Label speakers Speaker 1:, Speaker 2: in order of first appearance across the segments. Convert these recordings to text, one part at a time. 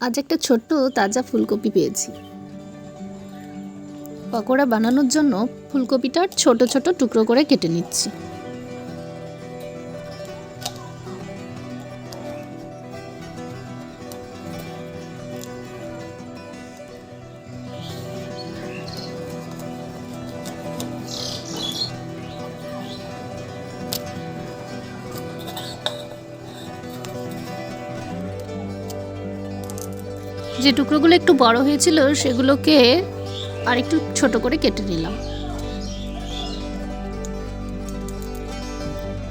Speaker 1: আজ একটা ছোট্ট তাজা ফুলকপি পেয়েছি। পকোড়া বানানোর জন্য ফুলকপিটার ছোট ছোট টুকরো করে কেটে নিচ্ছি। যে টুকরোগুলো একটু বড় হয়েছিল সেগুলোকে আর একটু ছোট করে কেটে নিলাম।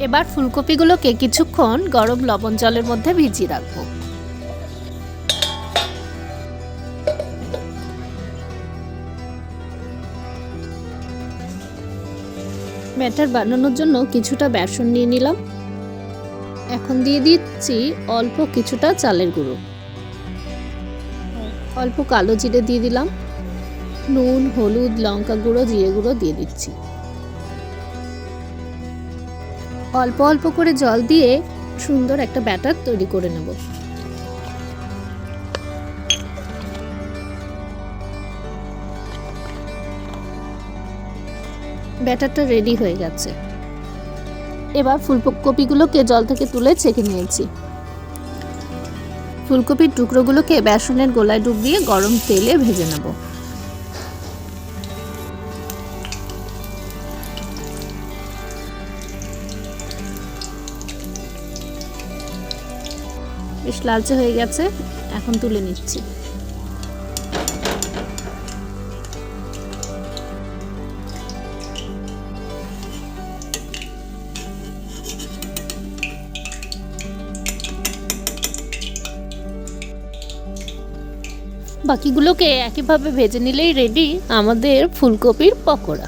Speaker 1: এবার ফুলকপিগুলোকে কিছুক্ষণ গরম লবণ জলের মধ্যে ভিজিয়ে রাখব। ব্যাটার বানানোর জন্য কিছুটা বেসন নিয়ে নিলাম। এখন দিয়ে দিচ্ছি অল্প কিছুটা চালের গুঁড়ো। অল্প কালো জিরে দিয়ে দিলাম। নুন, হলুদ, লঙ্কা গুঁড়ো, জিরে গুঁড়ো দিয়ে দিচ্ছি। অল্প অল্প করে জল দিয়ে সুন্দর একটা ব্যাটার তৈরি করে নেব। ব্যাটারটা রেডি হয়ে গেছে। এবার ফুলকপিগুলোকে জল থেকে তুলে ছেঁকে নিয়েছি। ফুলকপির টুকরোগুলোকে বেসনের গোলায় ডুবিয়ে গরম তেলে ভেজে নেব। বেশ লালচে হয়ে গেছে, এখন তুলে নিচ্ছি। বাকিগুলোকে একইভাবে ভেজে নিলেই রেডি আমাদের ফুলকপির পকোড়া।